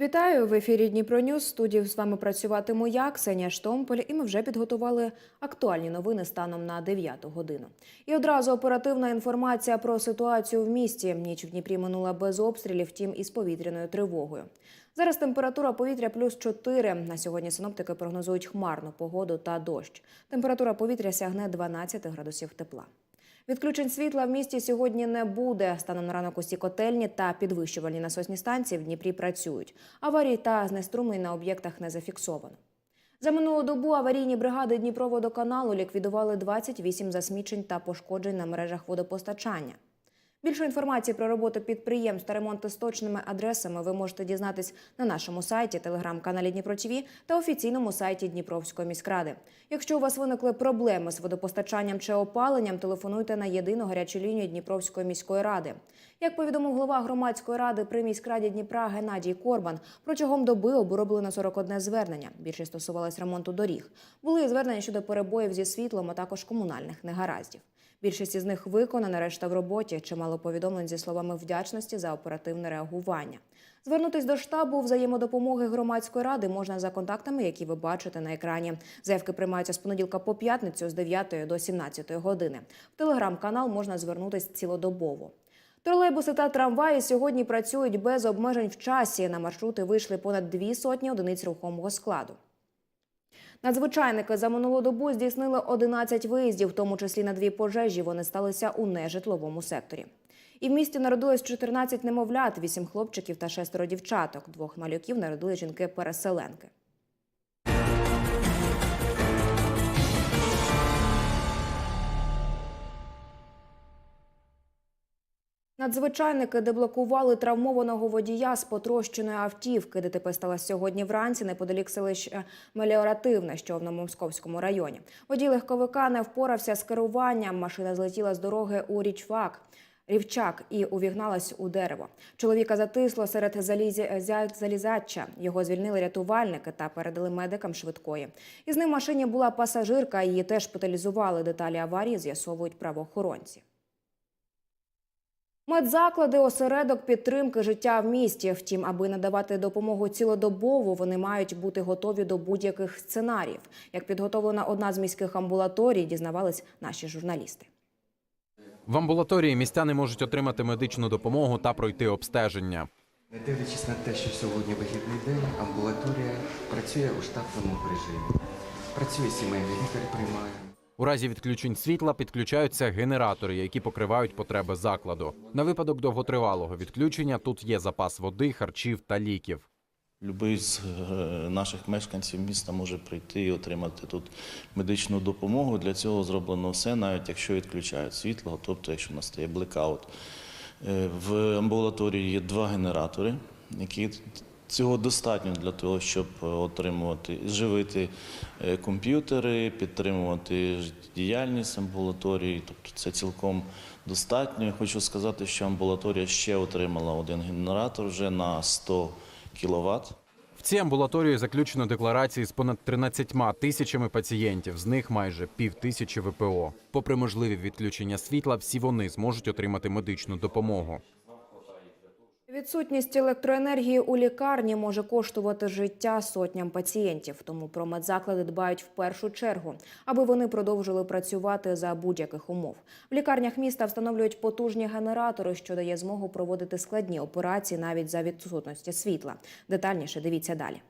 Вітаю в ефірі Дніпро Ньюс. Студії з вами працюватиму я, Ксенія Штомполь, і ми вже підготували актуальні новини станом на 9 годину. І одразу оперативна інформація про ситуацію в місті. Ніч в Дніпрі минула без обстрілів, втім із повітряною тривогою. Зараз температура повітря плюс 4. На сьогодні синоптики прогнозують хмарну погоду та дощ. Температура повітря сягне 12 градусів тепла. Відключень світла в місті сьогодні не буде. Станом на ранок усі котельні та підвищувальні насосні станції в Дніпрі працюють. Аварій та знеструмлень на об'єктах не зафіксовано. За минулу добу аварійні бригади Дніпроводоканалу ліквідували 28 засмічень та пошкоджень на мережах водопостачання. Більше інформації про роботу підприємств та ремонти з точними адресами ви можете дізнатись на нашому сайті, телеграм-каналі Дніпро ТВ та офіційному сайті Дніпровської міськради. Якщо у вас виникли проблеми з водопостачанням чи опаленням, телефонуйте на єдину гарячу лінію Дніпровської міської ради. Як повідомив голова громадської ради при міськраді Дніпра Геннадій Корбан, протягом доби оброблено 41 звернення. Більшість стосувалось ремонту доріг. Були і звернення щодо перебоїв зі світлом, а також комунальних негараздів. Більшість із них виконана, решта в роботі. Чимало повідомлень зі словами вдячності за оперативне реагування. Звернутись до штабу взаємодопомоги громадської ради можна за контактами, які ви бачите на екрані. Заявки приймаються з понеділка по п'ятницю з 9 до 17 години. В телеграм-канал можна звернутись цілодобово. Тролейбуси та трамваї сьогодні працюють без обмежень в часі. На маршрути вийшли понад дві сотні одиниць рухомого складу. Надзвичайники за минулу добу здійснили 11 виїздів, в тому числі на дві пожежі. Вони сталися у нежитловому секторі. І в місті народилось 14 немовлят, 8 хлопчиків та шестеро дівчаток. Двох малюків народили жінки-переселенки. Надзвичайники деблокували травмованого водія з потрощеної автівки. ДТП сталося сьогодні вранці неподалік селища Меліоративне, що в Новомосковському районі. Водій легковика не впорався з керуванням. Машина злетіла з дороги у річвак. Рівчак і увігналась у дерево. Чоловіка затисло серед залізі... залізача. Його звільнили рятувальники та передали медикам швидкої. Із ним в машині була пасажирка. Її теж шпиталізували. Деталі аварії з'ясовують правоохоронці. Медзаклади осередок підтримки життя в місті. Втім, аби надавати допомогу цілодобово, вони мають бути готові до будь-яких сценаріїв. Як підготовлена одна з міських амбулаторій, дізнавались наші журналісти. В амбулаторії містяни можуть отримати медичну допомогу та пройти обстеження. Не дивлячись на те, що сьогодні вихідний день, амбулаторія працює у штатному режимі. Працює сімейний лікар, приймає. У разі відключень світла підключаються генератори, які покривають потреби закладу. На випадок довготривалого відключення тут є запас води, харчів та ліків. Любий з е, наших мешканців міста може прийти і отримати тут медичну допомогу. Для цього зроблено все, навіть якщо відключають світло, тобто якщо настає блекаут. Е, В амбулаторії є два генератори, які цього достатньо для того, щоб е, отримувати, живити е, комп'ютери, підтримувати життєдіяльність амбулаторії. Тобто це цілком достатньо. Хочу сказати, що амбулаторія ще отримала один генератор вже на 100 кВт. В цій амбулаторії заключено декларації з понад 13 тисячами пацієнтів, з них майже пів тисячі ВПО. Попри можливі відключення світла, всі вони зможуть отримати медичну допомогу. Відсутність електроенергії у лікарні може коштувати життя сотням пацієнтів. Тому про медзаклади дбають в першу чергу, аби вони продовжили працювати за будь-яких умов. В лікарнях міста встановлюють потужні генератори, що дає змогу проводити складні операції навіть за відсутності світла. Детальніше дивіться далі.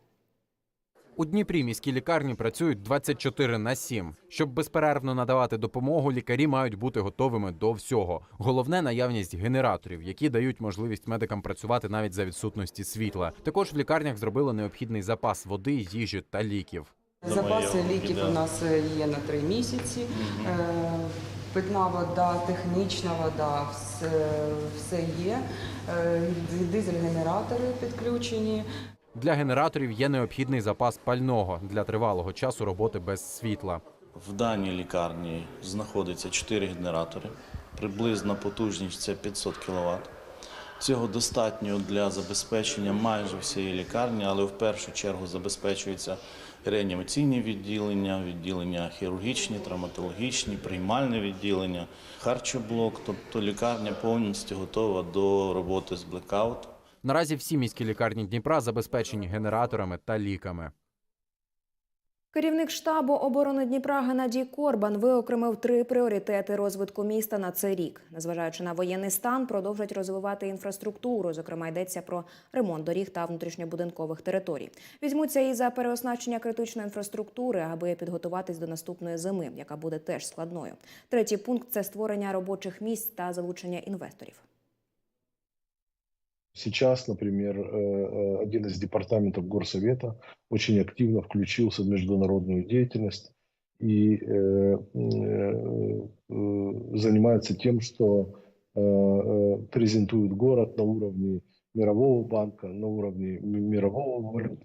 У Дніпрі міські лікарні працюють 24 на 7. Щоб безперервно надавати допомогу, лікарі мають бути готовими до всього. Головне наявність генераторів, які дають можливість медикам працювати навіть за відсутності світла. Також в лікарнях зробили необхідний запас води, їжі та ліків. Запаси ліків у нас е, є на три місяці. Е, Питна вода, технічна вода, все, все є. Е, Дизель-генератори підключені. Для генераторів є необхідний запас пального для тривалого часу роботи без світла. В даній лікарні знаходиться 4 генератори. Приблизна потужність це 500 кВт. Цього достатньо для забезпечення майже всієї лікарні, але в першу чергу забезпечується реанімаційні відділення, відділення хірургічні, травматологічні, приймальне відділення, харчоблок. Тобто лікарня повністю готова до роботи з блекауту. Наразі всі міські лікарні Дніпра забезпечені генераторами та ліками. Керівник штабу оборони Дніпра Геннадій Корбан виокремив три пріоритети розвитку міста на цей рік. Незважаючи на воєнний стан, продовжать розвивати інфраструктуру. Зокрема, йдеться про ремонт доріг та внутрішньобудинкових територій. Візьмуться і за переоснащення критичної інфраструктури, аби підготуватись до наступної зими, яка буде теж складною. Третій пункт це створення робочих місць та залучення інвесторів. Сейчас, например, э, э, один из департаментов Горсовета очень активно включился в международную деятельность и э, занимается тем, что презентует город на уровне мирового банка, на уровне ми- мирового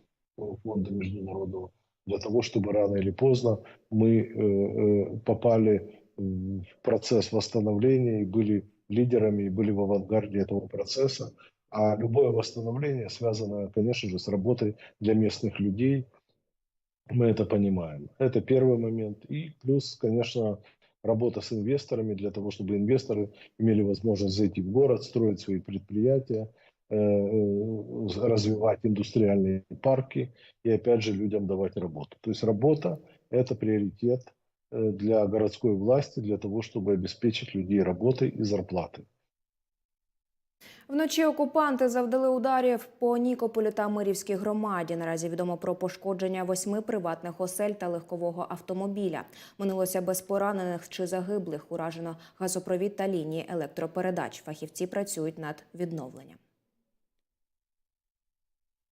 фонда международного, для того, чтобы рано или поздно мы попали в процесс восстановления и были лидерами, и были в авангарде этого процесса. А любое восстановление связано, конечно же, с работой для местных людей. Мы это понимаем. Это первый момент. И плюс, конечно, работа с инвесторами для того, чтобы инвесторы имели возможность зайти в город, строить свои предприятия, э, э, развивать индустриальные парки и, опять же, людям давать работу. То есть работа – это приоритет э, для городской власти, для того, чтобы обеспечить людей работой и зарплатой. Вночі окупанти завдали ударів по Нікополю та Мирівській громаді. Наразі відомо про пошкодження восьми приватних осель та легкового автомобіля. Минулося без поранених чи загиблих. Уражено газопровід та лінії електропередач. Фахівці працюють над відновленням.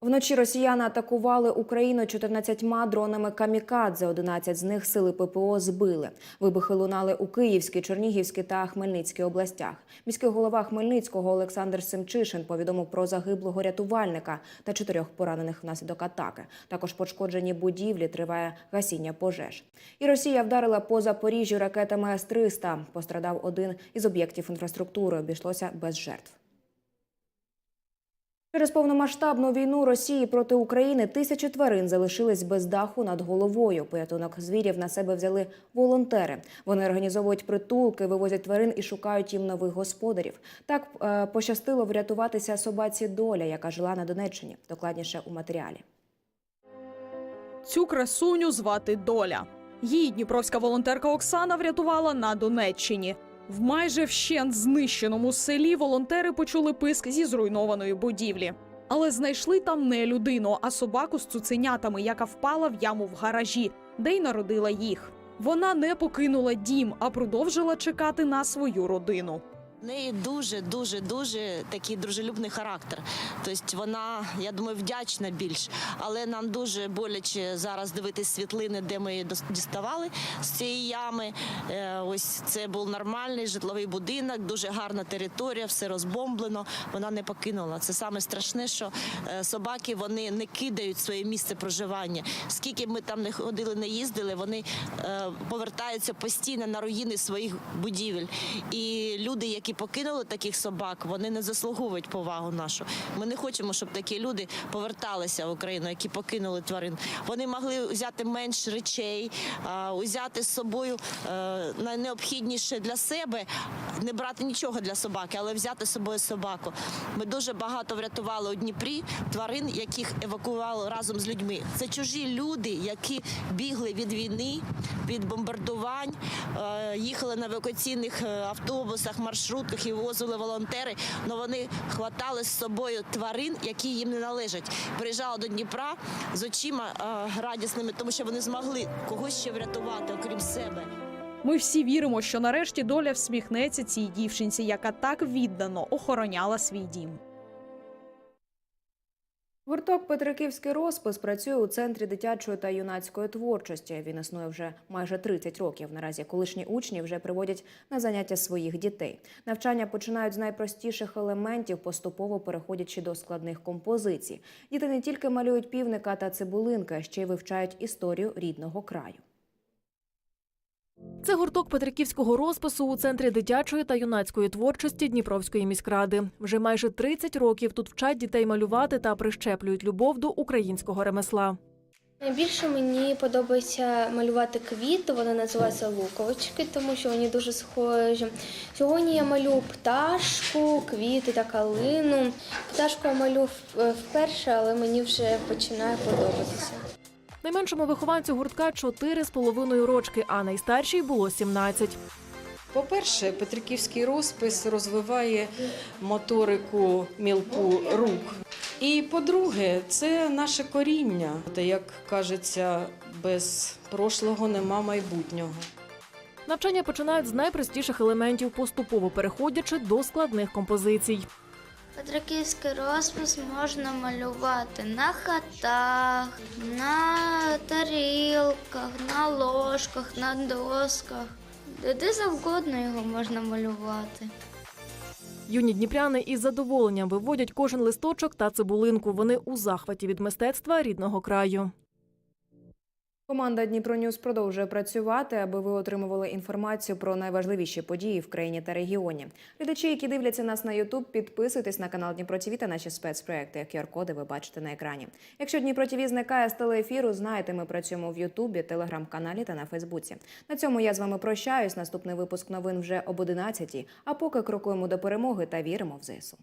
Вночі росіяни атакували Україну 14 дронами камікадзе. 11 з них сили ППО збили. Вибухи лунали у Київській, Чернігівській та Хмельницькій областях. Міський голова Хмельницького Олександр Семчишин повідомив про загиблого рятувальника та чотирьох поранених внаслідок атаки. Також пошкоджені будівлі триває гасіння пожеж. І Росія вдарила по Запоріжжю ракетами С-300. Пострадав один із об'єктів інфраструктури. Обійшлося без жертв. Через повномасштабну війну Росії проти України тисячі тварин залишились без даху над головою. Порятунок звірів на себе взяли волонтери. Вони організовують притулки, вивозять тварин і шукають їм нових господарів. Так е, пощастило врятуватися собаці Доля, яка жила на Донеччині. Докладніше у матеріалі. Цю красуню звати Доля. Її дніпровська волонтерка Оксана врятувала на Донеччині. В майже вщент знищеному селі волонтери почули писк зі зруйнованої будівлі. Але знайшли там не людину, а собаку з цуценятами, яка впала в яму в гаражі, де й народила їх. Вона не покинула дім, а продовжила чекати на свою родину. В неї дуже, дуже, дуже такий дружелюбний характер. Тобто вона, я думаю, вдячна більш. Але нам дуже боляче зараз дивитись світлини, де ми її діставали з цієї ями. Е, Ось це був нормальний житловий будинок, дуже гарна територія, все розбомблено. Вона не покинула. Це саме страшне, що е, собаки вони не кидають своє місце проживання. Скільки ми там не ходили, не їздили, вони е, повертаються постійно на руїни своїх будівель. І люди, які покинули таких собак, вони не заслуговують повагу нашу. Ми не хочемо, щоб такі люди поверталися в Україну, які покинули тварин. Вони могли взяти менш речей, а, узяти з собою е, найнеобхідніше для себе, не брати нічого для собаки, але взяти з собою собаку. Ми дуже багато врятували у Дніпрі тварин, яких евакуювали разом з людьми. Це чужі люди, які бігли від війни, від бомбардувань, е, їхали на евакуаційних е, автобусах, маршрутках і возили волонтери. але вони хватали з собою тварин, які їм не належать. Приїжджали до Дніпра з очима е, радісними, тому що вони змогли когось ще врятувати, окрім себе. Ми всі віримо, що нарешті доля всміхнеться цій дівчинці, яка так віддано охороняла свій дім. Гурток Петриківський розпис працює у центрі дитячої та юнацької творчості. Він існує вже майже 30 років. Наразі колишні учні вже приводять на заняття своїх дітей. Навчання починають з найпростіших елементів, поступово переходячи до складних композицій. Діти не тільки малюють півника та цибулинка, ще й вивчають історію рідного краю. Це гурток Петриківського розпису у центрі дитячої та юнацької творчості Дніпровської міськради. Вже майже 30 років тут вчать дітей малювати та прищеплюють любов до українського ремесла. Найбільше мені подобається малювати квіти, вони називаються луковички, тому що вони дуже схожі. Сьогодні я малюю пташку, квіти та калину. Пташку я малюю вперше, але мені вже починає подобатися. Найменшому вихованцю гуртка чотири з половиною рочки, а найстаршій було 17. По-перше, Петриківський розпис розвиває моторику мілку рук. І по-друге, це наше коріння. Та як кажеться, без прошлого нема майбутнього. Навчання починають з найпростіших елементів, поступово переходячи до складних композицій. Петриківський розпис можна малювати на хатах, на тарілках, на ложках, на досках. Де, завгодно його можна малювати. Юні дніпряни із задоволенням виводять кожен листочок та цибулинку. Вони у захваті від мистецтва рідного краю. Команда Дніпро Ньюс продовжує працювати, аби ви отримували інформацію про найважливіші події в країні та регіоні. Глядачі, які дивляться нас на Ютуб, підписуйтесь на канал Дніпро ТВ та наші спецпроекти. QR-коди ви бачите на екрані. Якщо Дніпро ТВ зникає з телеефіру, знаєте, ми працюємо в Ютубі, телеграм-каналі та на Фейсбуці. На цьому я з вами прощаюсь. Наступний випуск новин вже об 11 А поки крокуємо до перемоги та віримо в ЗСУ.